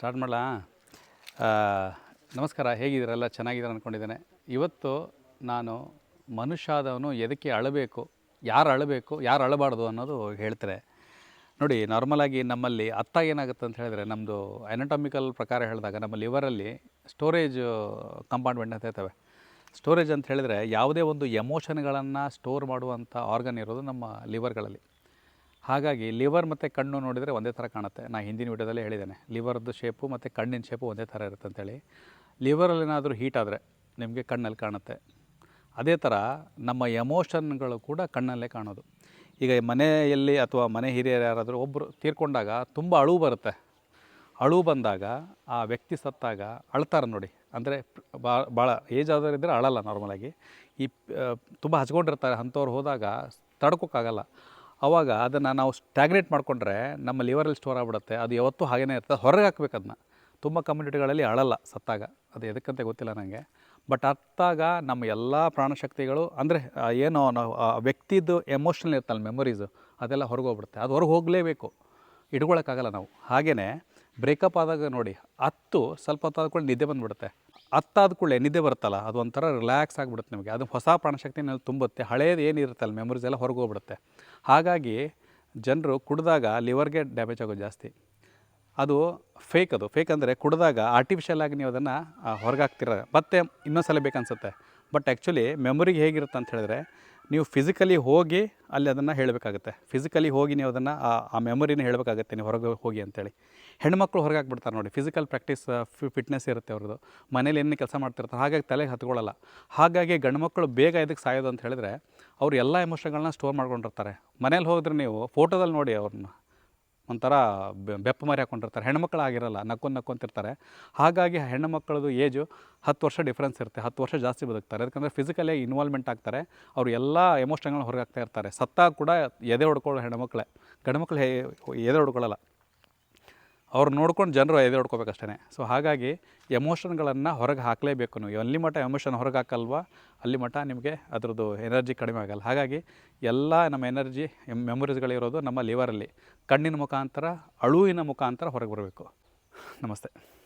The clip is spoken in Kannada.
ಸ್ಟಾರ್ಟ್ ಮಾಡಲಾ? ನಮಸ್ಕಾರ, ಹೇಗಿದ್ದೀರಲ್ಲ? ಚೆನ್ನಾಗಿದ್ದೀರ ಅಂದ್ಕೊಂಡಿದ್ದೇನೆ ಇವತ್ತು ನಾನು ಮನುಷ್ಯ ಆದವನು ಎದಕ್ಕೆ ಅಳಬೇಕು, ಯಾರು ಅಳಬೇಕು, ಯಾರು ಅಳಬಾರ್ದು ಅನ್ನೋದು ಹೇಳ್ತಾರೆ ನೋಡಿ ನಾರ್ಮಲಾಗಿ ನಮ್ಮಲ್ಲಿ ಅತ್ತ ಏನಾಗುತ್ತೆ ಅಂತ ಹೇಳಿದ್ರೆ ನಮ್ಮದು ಅನಾಟಮಿಕಲ್ ಪ್ರಕಾರ ಹೇಳಿದಾಗ ನಮ್ಮ ಲಿವರಲ್ಲಿ ಸ್ಟೋರೇಜ್ ಕಂಪಾರ್ಟ್ಮೆಂಟ್ ಅಂತ ಹೇಳ್ತವೆ ಸ್ಟೋರೇಜ್ ಅಂತ ಹೇಳಿದರೆ ಯಾವುದೇ ಒಂದು ಎಮೋಷನ್ಗಳನ್ನು ಸ್ಟೋರ್ ಮಾಡುವಂಥ ಆರ್ಗನ್ ಇರೋದು ನಮ್ಮ ಲಿವರ್ಗಳಲ್ಲಿ ಹಾಗಾಗಿ ಲಿವರ್ ಮತ್ತು ಕಣ್ಣು ನೋಡಿದರೆ ಒಂದೇ ಥರ ಕಾಣುತ್ತೆ. ನಾನು ಹಿಂದಿನ ವಿಡಿಯೋದಲ್ಲೇ ಹೇಳಿದ್ದೇನೆ. ಲಿವರ್ದು ಶೇಪು ಮತ್ತು ಕಣ್ಣಿನ ಶೇಪು ಒಂದೇ ಥರ ಇರುತ್ತೆ ಅಂತೇಳಿ. ಲಿವರಲ್ಲಿ ಏನಾದರೂ ಹೀಟ್ ಆದರೆ ನಿಮಗೆ ಕಣ್ಣಲ್ಲಿ ಕಾಣುತ್ತೆ. ಅದೇ ಥರ ನಮ್ಮ ಎಮೋಷನ್ಗಳು ಕೂಡ ಕಣ್ಣಲ್ಲೇ ಕಾಣೋದು. ಈಗ ಮನೆಯಲ್ಲಿ ಅಥವಾ ಮನೆ ಹಿರಿಯರು ಯಾರಾದರೂ ಒಬ್ಬರು ತೀರ್ಕೊಂಡಾಗ ತುಂಬ ಅಳು ಬರುತ್ತೆ. ಅಳು ಬಂದಾಗ ಆ ವ್ಯಕ್ತಿ ಸತ್ತಾಗ ಅಳ್ತಾರೆ ನೋಡಿ. ಅಂದರೆ ಭಾಳ ಭಾಳ ಏಜ್ ಆದವ್ರು ಇದ್ದರೆ ಅಳಲ್ಲ ನಾರ್ಮಲಾಗಿ ಈ ತುಂಬ ಹಚ್ಕೊಂಡಿರ್ತಾರೆ. ಅಂಥವ್ರು ಹೋದಾಗ ತಡ್ಕೋಕ್ಕಾಗಲ್ಲ. ಆವಾಗ ಅದನ್ನು ನಾವು ಸ್ಟ್ಯಾಗ್ನೇಟ್ ಮಾಡಿಕೊಂಡ್ರೆ ನಮ್ಮ ಲಿವರಲ್ಲಿ ಸ್ಟೋರ್ ಆಗಿಬಿಡುತ್ತೆ. ಅದು ಯಾವತ್ತೂ ಹಾಗೇ ಇರ್ತದೆ. ಹೊರಗೆ ಹಾಕ್ಬೇಕು ಅದನ್ನ. ತುಂಬ ಕಮ್ಯುನಿಟಿಗಳಲ್ಲಿ ಅಳಲ್ಲ ಸತ್ತಾಗ. ಅದು ಎದಕ್ಕಂತ ಗೊತ್ತಿಲ್ಲ ನನಗೆ ಬಟ್ ಅತ್ತಾಗ ನಮ್ಮ ಎಲ್ಲ ಪ್ರಾಣಶಕ್ತಿಗಳು ಅಂದರೆ ಏನೋ ನಾವು ವ್ಯಕ್ತಿದು ಎಮೋಷ್ನಲ್ ಇರ್ತಲ್ಲ ಮೆಮೊರೀಸು ಅದೆಲ್ಲ ಹೊರಗೆ ಹೋಗ್ಬಿಡುತ್ತೆ. ಅದು ಹೊರಗೆ ಹೋಗಲೇಬೇಕು. ಇಟ್ಕೊಳ್ಳೋಕ್ಕಾಗಲ್ಲ ನಾವು. ಹಾಗೆಯೇ ಬ್ರೇಕಪ್ ಆದಾಗ ನೋಡಿ, ಹತ್ತು ಸ್ವಲ್ಪ ಹೊತ್ತು ಆದ್ಕೊಂಡು ನಿದ್ದೆ ಬಂದುಬಿಡುತ್ತೆ. ಹತ್ತಾದ ಕೂಡಲೇ ನಿದ್ದೆ ಬರುತ್ತಲ್ಲ, ಅದು ಒಂಥರ ರಿಲ್ಯಾಕ್ಸ್ ಆಗಿಬಿಡುತ್ತೆ ನಿಮಗೆ. ಅದು ಹೊಸ ಪ್ರಾಣಶಕ್ತಿನಲ್ಲಿ ತುಂಬುತ್ತೆ. ಹಳೇದು ಏನಿರುತ್ತಲ್ಲ ಮೆಮೊರೀಸ್ ಎಲ್ಲ ಹೊರಗೆ ಹೋಗ್ಬಿಡುತ್ತೆ. ಹಾಗಾಗಿ ಜನರು ಕುಡಿದಾಗ ಲಿವರ್ಗೆ ಡ್ಯಾಮೇಜ್ ಆಗೋದು ಜಾಸ್ತಿ. ಅದು ಫೇಕ್ ಅದು. ಫೇಕ್ ಅಂದರೆ ಕುಡಿದಾಗ ಆರ್ಟಿಫಿಷಿಯಲ್ ಆಗಿ ನೀವು ಅದನ್ನು ಹೊರಗೆ ಹಾಕ್ತಿರ. ಮತ್ತೆ ಇನ್ನೊಂದು ಸಲ ಬೇಕನ್ಸುತ್ತೆ ಬಟ್ ಆ್ಯಕ್ಚುಲಿ ಮೆಮೊರಿಗೆ ಹೇಗಿರುತ್ತೆ ಅಂತ ಹೇಳಿದ್ರೆ ನೀವು ಫಿಸಿಕಲಿ ಹೋಗಿ ಅಲ್ಲಿ ಅದನ್ನು ಹೇಳಬೇಕಾಗುತ್ತೆ. ಫಿಸಿಕಲಿ ಹೋಗಿ ನೀವು ಅದನ್ನು ಆ ಮೆಮೊರಿನ ಹೇಳಬೇಕಾಗುತ್ತೆ ನೀವು ಹೊರಗೆ ಹೋಗಿ ಅಂತೇಳಿ. ಹೆಣ್ಮಕ್ಳು ಹೊರಗೆ ಹಾಕ್ಬಿಡ್ತಾರೆ ನೋಡಿ ಫಿಸಿಕಲ್ ಪ್ರಾಕ್ಟೀಸ್ ಫಿಟ್ನೆಸ್ ಇರುತ್ತೆ ಅವ್ರದ್ದು. ಮನೇಲಿ ಏನು ಕೆಲಸ ಮಾಡ್ತಿರ್ತಾರೆ, ಹಾಗಾಗಿ ತಲೆಗೆ ಹತ್ಕೊಳ್ಳಲ್ಲ. ಹಾಗಾಗಿ ಗಂಡು ಮಕ್ಕಳು ಬೇಗ ಇದಕ್ಕೆ ಸಾಯೋದು ಅಂತ ಹೇಳಿದ್ರೆ ಅವ್ರು ಎಲ್ಲ ಎಮೋಷನ್ಗಳನ್ನ ಸ್ಟೋರ್ ಮಾಡ್ಕೊಂಡಿರ್ತಾರೆ. ಮನೇಲಿ ಹೋದ್ರೆ ನೀವು ಫೋಟೋದಲ್ಲಿ ನೋಡಿ ಅವ್ರನ್ನ. ಒಂಥರ ಬೆಪ್ಪ ಮರಿ ಹಾಕೊಂಡಿರ್ತಾರೆ. ಹೆಣ್ಮಕ್ಳು ಆಗಿರಲ್ಲ ನಕ್ಕೊಂದು ನಕ್ಕೊಂತಿರ್ತಾರೆ. ಹಾಗಾಗಿ ಹೆಣ್ಣು ಮಕ್ಕಳದು ಏಜು ಹತ್ತು ವರ್ಷ ಡಿಫ್ರೆನ್ಸ್ ಇರುತ್ತೆ. ಹತ್ತು ವರ್ಷ ಜಾಸ್ತಿ ಬದುಕ್ತಾರೆ. ಯಾಕಂದರೆ ಫಿಸಿಕಲಿ ಇನ್ವಾಲ್ವ್ಮೆಂಟ್ ಆಗ್ತಾರೆ. ಅವರು ಎಲ್ಲ ಎಮೋಷನ್ಗಳನ್ನ ಹೊರಗಾಗ್ತಾ ಇರ್ತಾರೆ. ಸತ್ತಾಗ ಕೂಡ ಎದೆ ಹೊಡ್ಕೊಳ್ಳೋ ಹೆಣ್ಮಕ್ಳೇ. ಗಂಡು ಮಕ್ಳು ಹೇ, ಎದೆ ಹೊಡ್ಕೊಳ್ಳಲ್ಲ. ಅವ್ರು ನೋಡ್ಕೊಂಡು ಜನರು ಎದೆ ಸೊ ಹಾಗಾಗಿ ಎಮೋಷನ್ಗಳನ್ನು ಹೊರಗೆ ಹಾಕಲೇಬೇಕು ನೀವು. ಅಲ್ಲಿ ಮಟ್ಟ ಎಮೋಷನ್ ಹೊರಗೆ ಹಾಕಲ್ವಾ? ಅಲ್ಲಿ ಮಟ್ಟ ನಿಮಗೆ ಅದರದ್ದು ಎನರ್ಜಿ ಕಡಿಮೆ ಆಗಲ್ಲ. ಹಾಗಾಗಿ ಎಲ್ಲ ನಮ್ಮ ಎನರ್ಜಿ ಮೆಮೊರೀಸ್ಗಳಿರೋದು ನಮ್ಮ ಲಿವರಲ್ಲಿ. ಕಣ್ಣಿನ ಮುಖಾಂತರ, ಅಳುವಿನ ಮುಖಾಂತರ ಹೊರಗೆ ಬರಬೇಕು. ನಮಸ್ತೆ.